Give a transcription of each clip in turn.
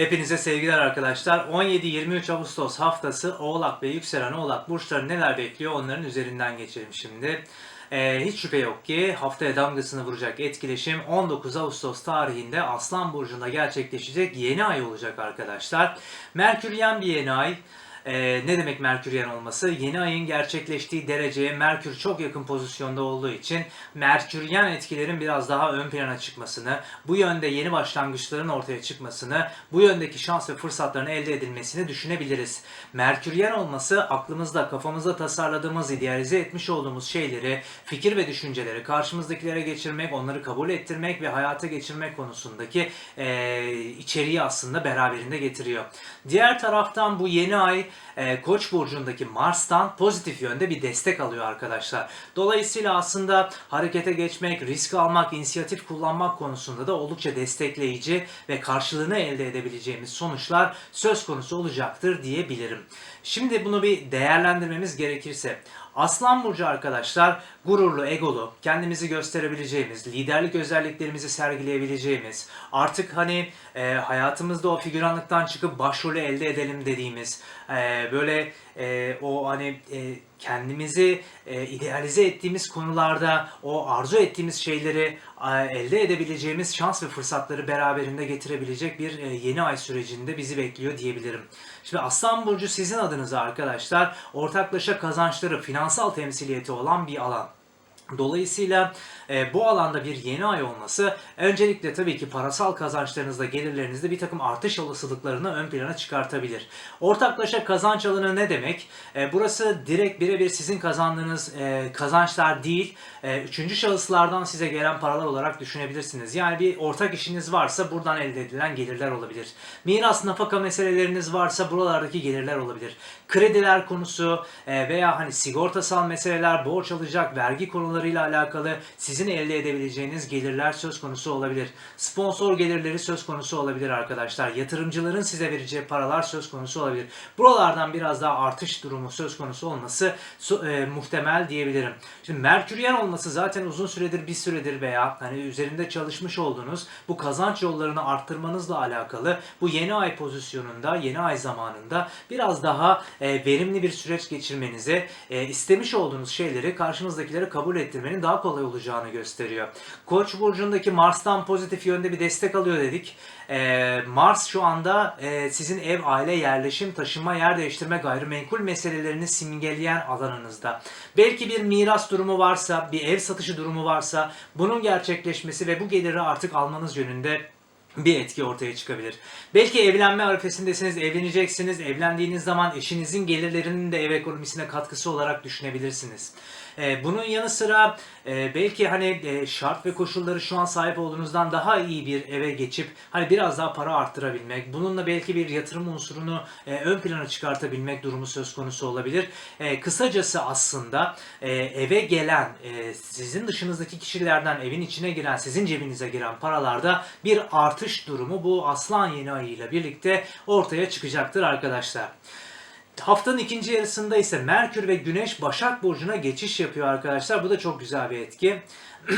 Hepinize sevgiler arkadaşlar. 17-23 Ağustos haftası Oğlak ve Yükselen Oğlak burçları neler bekliyor onların üzerinden geçelim şimdi. Ee, hiç şüphe yok ki haftaya damgasını vuracak etkileşim 19 Ağustos tarihinde Aslan Burcu'nda gerçekleşecek yeni ay olacak arkadaşlar. Merküryen bir yeni ay. Ee, ne demek Merküryen olması? Yeni ayın gerçekleştiği dereceye Merkür çok yakın pozisyonda olduğu için Merküryen etkilerin biraz daha ön plana çıkmasını, bu yönde yeni başlangıçların ortaya çıkmasını, bu yöndeki şans ve fırsatların elde edilmesini düşünebiliriz. Merküryen olması aklımızda, kafamızda tasarladığımız, idealize etmiş olduğumuz şeyleri, fikir ve düşünceleri karşımızdakilere geçirmek, onları kabul ettirmek ve hayata geçirmek konusundaki eee, içeriği aslında beraberinde getiriyor. Diğer taraftan bu yeni ay e, Koç burcundaki Mars'tan pozitif yönde bir destek alıyor arkadaşlar. Dolayısıyla aslında harekete geçmek, risk almak, inisiyatif kullanmak konusunda da oldukça destekleyici ve karşılığını elde edebileceğimiz sonuçlar söz konusu olacaktır diyebilirim. Şimdi bunu bir değerlendirmemiz gerekirse Aslan burcu arkadaşlar gururlu, egolu, kendimizi gösterebileceğimiz, liderlik özelliklerimizi sergileyebileceğimiz, artık hani e, hayatımızda o figüranlıktan çıkıp başrolü elde edelim dediğimiz, e, böyle e, o hani e, kendimizi e, idealize ettiğimiz konularda o arzu ettiğimiz şeyleri e, elde edebileceğimiz şans ve fırsatları beraberinde getirebilecek bir e, yeni ay sürecinde bizi bekliyor diyebilirim. Şimdi Aslan Burcu sizin adınıza arkadaşlar ortaklaşa kazançları, finansal temsiliyeti olan bir alan. Dolayısıyla e, bu alanda bir yeni ay olması öncelikle tabii ki parasal kazançlarınızda, gelirlerinizde bir takım artış olasılıklarını ön plana çıkartabilir. Ortaklaşa kazanç alanı ne demek? E, burası direkt birebir sizin kazandığınız e, kazançlar değil, e, üçüncü şahıslardan size gelen paralar olarak düşünebilirsiniz. Yani bir ortak işiniz varsa buradan elde edilen gelirler olabilir. Miras nafaka meseleleriniz varsa buralardaki gelirler olabilir. Krediler konusu e, veya hani sigortasal meseleler, borç alacak, vergi konularıyla alakalı sizin elde edebileceğiniz gelirler söz konusu olabilir. Sponsor gelirleri söz konusu olabilir arkadaşlar. Yatırımcıların size vereceği paralar söz konusu olabilir. Buralardan biraz daha artış durumu söz konusu olması e, muhtemel diyebilirim. Şimdi Merküryen olması zaten uzun süredir bir süredir veya hani üzerinde çalışmış olduğunuz bu kazanç yollarını arttırmanızla alakalı bu yeni ay pozisyonunda, yeni ay zamanında biraz daha e, verimli bir süreç geçirmenize, e, istemiş olduğunuz şeyleri karşınızdakilere kabul ettirmenin daha kolay olacağını gösteriyor. Koç burcundaki Mars'tan pozitif yönde bir destek alıyor dedik. E, Mars şu anda e, sizin ev, aile, yerleşim, taşınma, yer değiştirme, gayrimenkul meselelerini simgeleyen alanınızda. Belki bir miras durumu varsa, bir ev satışı durumu varsa bunun gerçekleşmesi ve bu geliri artık almanız yönünde bir etki ortaya çıkabilir. Belki evlenme arifesindesiniz, evleneceksiniz. Evlendiğiniz zaman eşinizin gelirlerinin de ev ekonomisine katkısı olarak düşünebilirsiniz. Ee, bunun yanı sıra e, belki hani e, şart ve koşulları şu an sahip olduğunuzdan daha iyi bir eve geçip hani biraz daha para arttırabilmek, bununla belki bir yatırım unsurunu e, ön plana çıkartabilmek durumu söz konusu olabilir. E, kısacası aslında e, eve gelen, e, sizin dışınızdaki kişilerden evin içine giren, sizin cebinize giren paralarda bir artış durumu bu aslan yeni ayıyla birlikte ortaya çıkacaktır arkadaşlar. Haftanın ikinci yarısında ise Merkür ve Güneş Başak Burcu'na geçiş yapıyor arkadaşlar. Bu da çok güzel bir etki.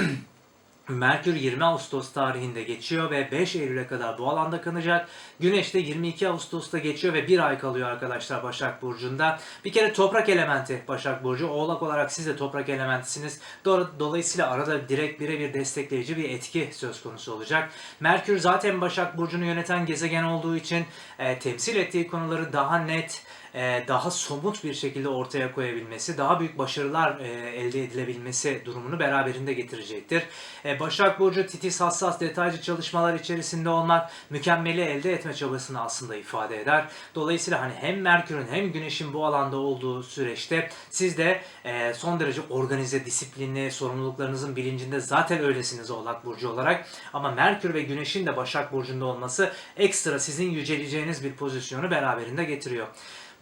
Merkür 20 Ağustos tarihinde geçiyor ve 5 Eylül'e kadar bu alanda kalacak. Güneş de 22 Ağustos'ta geçiyor ve bir ay kalıyor arkadaşlar Başak Burcu'nda. Bir kere toprak elementi Başak Burcu. Oğlak olarak siz de toprak elementisiniz. Do- Dolayısıyla arada direkt birebir destekleyici bir etki söz konusu olacak. Merkür zaten Başak Burcu'nu yöneten gezegen olduğu için e, temsil ettiği konuları daha net, e, daha somut bir şekilde ortaya koyabilmesi, daha büyük başarılar e, elde edilebilmesi durumunu beraberinde getirecektir. E, Başak Burcu titiz, hassas, detaycı çalışmalar içerisinde olmak, mükemmeli elde etme çabasını aslında ifade eder. Dolayısıyla hani hem Merkür'ün hem Güneş'in bu alanda olduğu süreçte siz de son derece organize, disiplinli, sorumluluklarınızın bilincinde zaten öylesiniz Oğlak Burcu olarak. Ama Merkür ve Güneş'in de Başak Burcu'nda olması ekstra sizin yüceleceğiniz bir pozisyonu beraberinde getiriyor.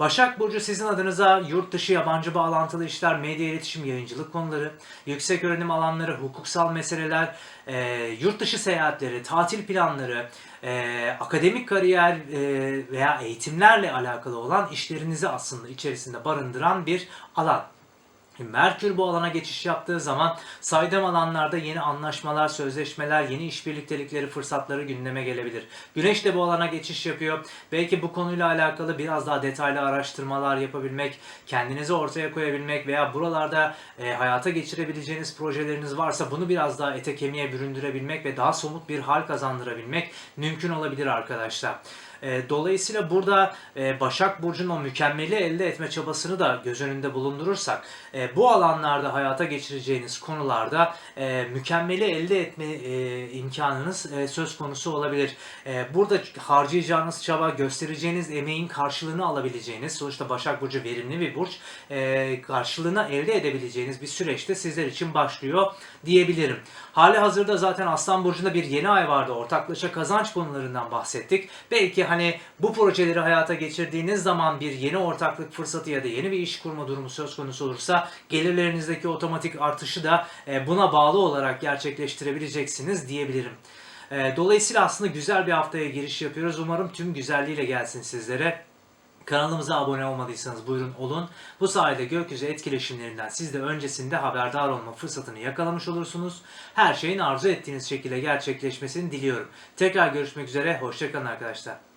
Başak Burcu sizin adınıza yurt dışı yabancı bağlantılı işler, medya iletişim, yayıncılık konuları, yüksek öğrenim alanları, hukuksal meseleler, e, yurt dışı seyahatleri, tatil planları, e, akademik kariyer e, veya eğitimlerle alakalı olan işlerinizi aslında içerisinde barındıran bir alan. Merkür bu alana geçiş yaptığı zaman saydam alanlarda yeni anlaşmalar, sözleşmeler, yeni işbirliktelikleri, fırsatları gündeme gelebilir. Güneş de bu alana geçiş yapıyor. Belki bu konuyla alakalı biraz daha detaylı araştırmalar yapabilmek, kendinizi ortaya koyabilmek veya buralarda e, hayata geçirebileceğiniz projeleriniz varsa bunu biraz daha ete kemiğe büründürebilmek ve daha somut bir hal kazandırabilmek mümkün olabilir arkadaşlar. E, Dolayısıyla burada e, Başak Burcu'nun o mükemmeli elde etme çabasını da göz önünde bulundurursak e, bu alanlarda hayata geçireceğiniz konularda e, mükemmeli elde etme e, imkanınız e, söz konusu olabilir. E, Burada harcayacağınız çaba, göstereceğiniz emeğin karşılığını alabileceğiniz, sonuçta Başak Burcu verimli bir burç, e, karşılığını elde edebileceğiniz bir süreçte sizler için başlıyor diyebilirim. Hali hazırda zaten Aslan Burcu'nda bir yeni ay vardı. Ortaklaşa kazanç konularından bahsettik. Belki hani bu projeleri hayata geçirdiğiniz zaman bir yeni ortaklık fırsatı ya da yeni bir iş kurma durumu söz konusu olursa gelirlerinizdeki otomatik artışı da e, buna bağlı olarak gerçekleştirebileceksiniz diyebilirim. E, Dolayısıyla aslında güzel bir haftaya giriş yapıyoruz. Umarım tüm güzelliğiyle gelsin sizlere. Kanalımıza abone olmadıysanız buyurun olun. Bu sayede gökyüzü etkileşimlerinden siz de öncesinde haberdar olma fırsatını yakalamış olursunuz. Her şeyin arzu ettiğiniz şekilde gerçekleşmesini diliyorum. Tekrar görüşmek üzere. Hoşçakalın arkadaşlar.